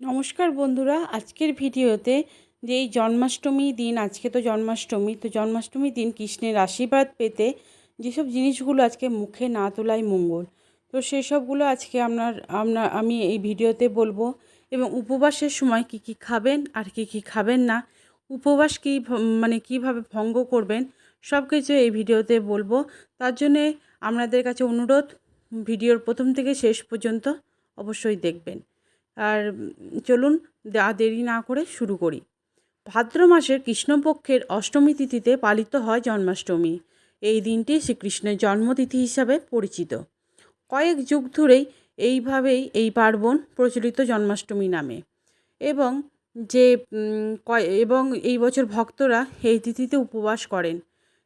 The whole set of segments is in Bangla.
নমস্কার বন্ধুরা, আজকের ভিডিওতে যে এই জন্মাষ্টমী দিন, আজকে তো জন্মাষ্টমী তো জন্মাষ্টমী দিন কৃষ্ণের আশীর্বাদ পেতে যেসব জিনিসগুলো আজকে মুখে না তোলাই মঙ্গল, তো সেসবগুলো আজকে আপনার আপনার আমি এই ভিডিওতে বলব এবং উপবাসের সময় কি কি খাবেন, আর কি কি খাবেন না, উপবাস কী মানে কীভাবে ভঙ্গ করবেন, সব কিছু এই ভিডিওতে বলব। তার জন্যে আপনাদের কাছে অনুরোধ, ভিডিওর প্রথম থেকে শেষ পর্যন্ত অবশ্যই দেখবেন। আর চলুন আর দেরি না করে শুরু করি। ভাদ্র মাসের কৃষ্ণপক্ষের অষ্টমী তিথিতে পালিত হয় জন্মাষ্টমী। এই দিনটি শ্রীকৃষ্ণের জন্মতিথি হিসাবে পরিচিত। কয়েক যুগ ধরেই এইভাবেই এই পার্বণ প্রচলিত জন্মাষ্টমী নামে। এবং যে এবং এই বছর ভক্তরা এই তিথিতে উপবাস করেন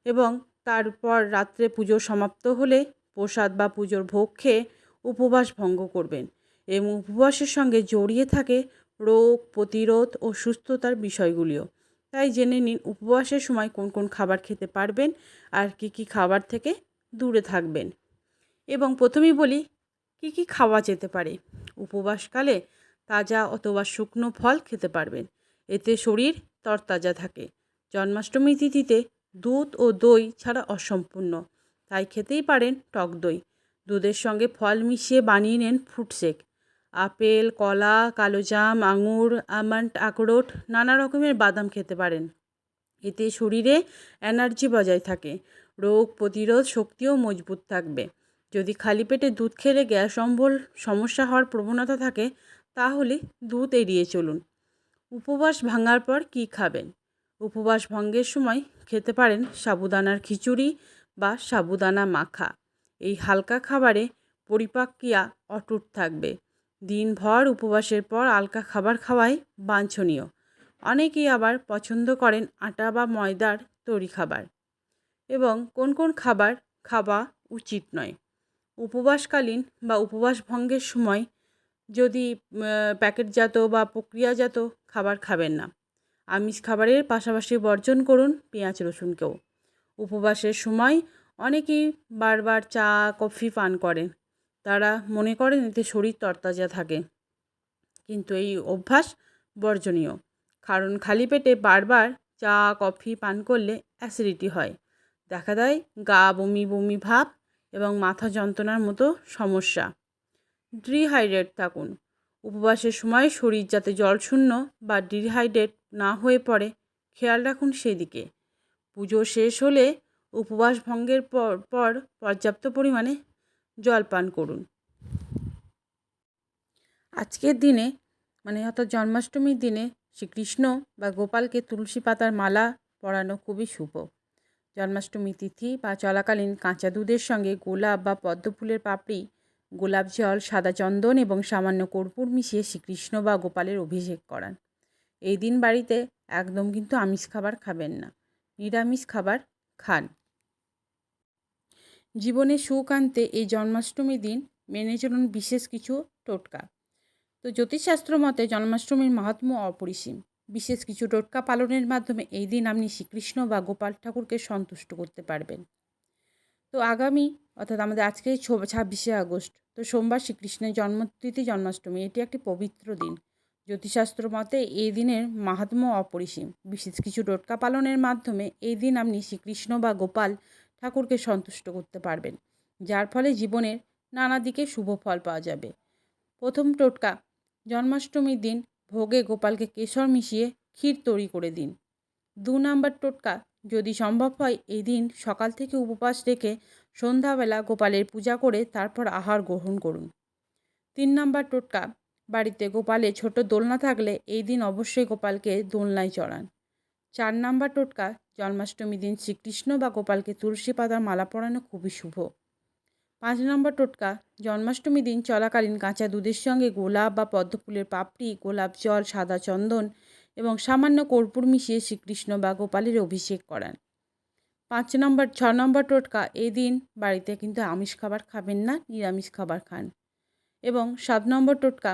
এবং তারপর রাত্রে পুজো সমাপ্ত হলে প্রসাদ বা পুজোর ভোগ খেয়ে উপবাস ভঙ্গ করবেন। এবং উপবাসের সঙ্গে জড়িয়ে থাকে রোগ, প্রতিরোধ ও সুস্থতার বিষয়গুলিও। তাই জেনে নিন উপবাসের সময় কোন কোন খাবার খেতে পারবেন আর কি কি খাবার থেকে দূরে থাকবেন। এবং প্রথমেই বলি, কি কি খাওয়া যেতে পারে? উপবাসকালে তাজা অথবা শুকনো ফল খেতে পারবেন। এতে শরীর তরতাজা থাকে। জন্মাষ্টমী তিথিতে দুধ ও দই ছাড়া অসম্পূর্ণ। তাই খেতেই পারেন টক দই। দুধের সঙ্গে ফল মিশিয়ে বানিয়ে নেন ফ্রুট শেক আপেল, কলা, কালোজাম, আঙুর, আমন্ড, আখরোট নানা রকমের বাদাম খেতে পারেন। এতে শরীরে এনার্জি বজায় থাকে, রোগ প্রতিরোধ শক্তিও মজবুত থাকবে। যদি খালি পেটে দুধ খেলে গ্যাস অম্বল সমস্যা হওয়ার প্রবণতা থাকে, তাহলে দুধ এড়িয়ে চলুন। উপবাস ভাঙার পর কি খাবেন? উপবাস ভঙ্গের সময় খেতে পারেন সাবুদানার খিচুড়ি বা সাবুদানা মাখা। এই হালকা খাবারে পরিপাক্রিয়া অটুট থাকবে। দিনভর উপবাসের পর আলকা খাবার খাওয়াই বাঞ্ছনীয়। অনেকেই আবার পছন্দ করেন আটা বা ময়দার তৈরি খাবার। এবং কোন কোন খাবার খাওয়া উচিত নয়। উপবাসকালীন বা উপবাস ভঙ্গের সময় যদি প্যাকেটজাত বা প্রক্রিয়াজাত খাবার খাবেন না। আমিষ খাবারের পাশাপাশি বর্জন করুন পেঁয়াজ রসুনকেও। উপবাসের সময় অনেকেই বারবার চা, কফি পান করেন। তারা মনে করেন এতে শরীর তরতাজা থাকে। কিন্তু এই অভ্যাস বর্জনীয়। কারণ খালি পেটে বারবার চা, কফি পান করলে অ্যাসিডিটি হয়। দেখা দেয় গা বমি বমি ভাব এবং মাথা যন্ত্রণার মতো সমস্যা। ডিহাইড্রেট থাকুন। উপবাসের সময় শরীর যাতে জলশূন্য বা ডিহাইড্রেট না হয়ে পড়ে, খেয়াল রাখুন সেদিকে। পুজো শেষ হলে উপবাস ভঙ্গের পর পর পর্যাপ্ত পরিমাণে জল পান করুন। আজকের দিনে মানে অর্থাৎ জন্মাষ্টমীর দিনে শ্রীকৃষ্ণ বা গোপালকে তুলসী পাতার মালা পরানো খুবই শুভ। জন্মাষ্টমী তিথি বা চলাকালীন কাঁচা দুধের সঙ্গে গোলাপ বা পদ্ম ফুলের পাপড়ি, গোলাপ জল, সাদা চন্দন এবং সামান্য কর্পূর মিশিয়ে শ্রীকৃষ্ণ বা গোপালের অভিষেক করান। এই দিন বাড়িতে একদম কিন্তু আমিষ খাবার খাবেন না, নিরামিষ খাবার খান। জীবনে সুখ আনতে এই জন্মাষ্টমী দিন মেনে চলুন বিশেষ কিছু টোটকা। তো জ্যোতিষশাস্ত্র মতে জন্মাষ্টমীর মাহাত্ম্য অপরিসীম। বিশেষ কিছু টোটকা পালনের মাধ্যমে এই দিন আপনি শ্রীকৃষ্ণ বা গোপাল ঠাকুরকে সন্তুষ্ট করতে পারবেন। তো আগামী, অর্থাৎ আমাদের আজকে ছাব্বিশে আগস্ট, তো সোমবার শ্রীকৃষ্ণের জন্মতিথি জন্মাষ্টমী, এটি একটি পবিত্র দিন। জ্যোতিষশাস্ত্র মতে এই দিনের মাহাত্ম্য অপরিসীম। বিশেষ কিছু টোটকা পালনের মাধ্যমে এই দিন আপনি শ্রীকৃষ্ণ বা গোপাল ঠাকুরকে সন্তুষ্ট করতে পারবেন, যার ফলে জীবনের নানা দিকে শুভ ফল পাওয়া যাবে। প্রথম টোটকা, জন্মাষ্টমীর দিন ভোগে গোপালকে কেশর মিশিয়ে ক্ষীর তৈরি করে দিন। দু নম্বর টোটকা, যদি সম্ভব হয় এই দিন সকাল থেকে উপবাস রেখে সন্ধ্যাবেলা গোপালের পূজা করে তারপর আহার গ্রহণ করুন। তিন নম্বর টোটকা, বাড়িতে গোপালে ছোট দোলনা থাকলে এই দিন অবশ্যই গোপালকে দোলনায় চড়ান। চার নাম্বার টোটকা জন্মাষ্টমী দিন শ্রীকৃষ্ণ বা গোপালকে তুলসী পাতার মালা পরানো খুবই শুভ। পাঁচ নম্বর টোটকা জন্মাষ্টমী দিন চলাকালীন কাঁচা দুধের সঙ্গে গোলাপ বা পদ্মফুলের পাপড়ি, গোলাপ জল, সাদা চন্দন এবং সামান্য কর্পূর মিশিয়ে শ্রীকৃষ্ণ বা গোপালের অভিষেক করান। পাঁচ নম্বর, ছ নম্বর টোটকা, এই দিন বাড়িতে কিন্তু আমিষ খাবার খাবেন না, নিরামিষ খাবার খান। এবং সাত নম্বর টোটকা,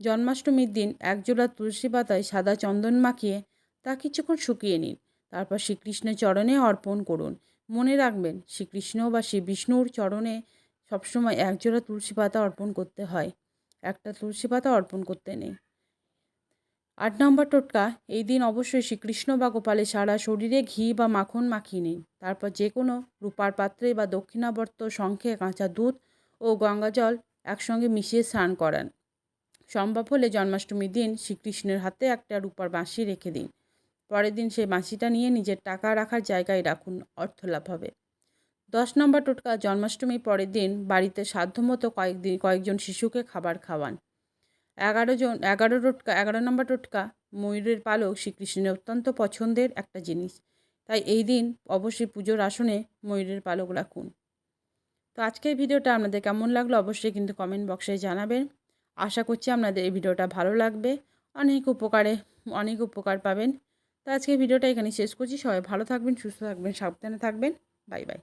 জন্মাষ্টমীর দিন একজোড়া তুলসী পাতায় সাদা চন্দন মাখিয়ে তা কিছুক্ষণ শুকিয়ে নিন। তারপর শ্রীকৃষ্ণের চরণে অর্পণ করুন। মনে রাখবেন, শ্রীকৃষ্ণ বা শ্রী বিষ্ণুর চরণে সবসময় একজোড়া তুলসী পাতা অর্পণ করতে হয়। একটা তুলসী পাতা অর্পণ করতে নেই। আট নম্বর টোটকা, এই দিন অবশ্যই শ্রীকৃষ্ণ বা গোপালের সারা শরীরে ঘি বা মাখন মাখিয়ে নিন। তারপর যে কোনো রূপার পাত্রে বা দক্ষিণাবর্ত শঙ্খে কাঁচা দুধ ও গঙ্গাজল একসঙ্গে মিশিয়ে স্নান করান। সম্ভব হলে জন্মাষ্টমীর দিন শ্রীকৃষ্ণের হাতে একটা রূপার বাঁশি রেখে দিন। পরের দিন সেই বাঁশিটা নিয়ে নিজের টাকা রাখার জায়গায় রাখুন, অর্থ লাভ হবে। দশ নম্বর টোটকা, জন্মাষ্টমীর পরের দিন বাড়িতে সাধ্যমতো কয়েকদিন কয়েকজন শিশুকে খাবার খাওয়ান। এগারো জন, এগারো টোটকা, এগারো নম্বর টোটকা, ময়ূরের পালক শ্রীকৃষ্ণের অত্যন্ত পছন্দের একটা জিনিস। তাই এই দিন অবশ্যই পুজোর আসনে ময়ূরের পালক রাখুন। তো আজকের ভিডিওটা আপনাদের কেমন লাগল অবশ্যই কিন্তু কমেন্ট বক্সে জানাবেন। আশা করছি আপনাদের এই ভিডিওটা ভালো লাগবে। অনেক উপকারে, অনেক উপকার পাবেন। তো আজকে ভিডিওটা এখানে শেষ করছি। সবাই ভালো থাকবেন, সুস্থ থাকবেন, সাবধানে থাকবেন। Bye bye.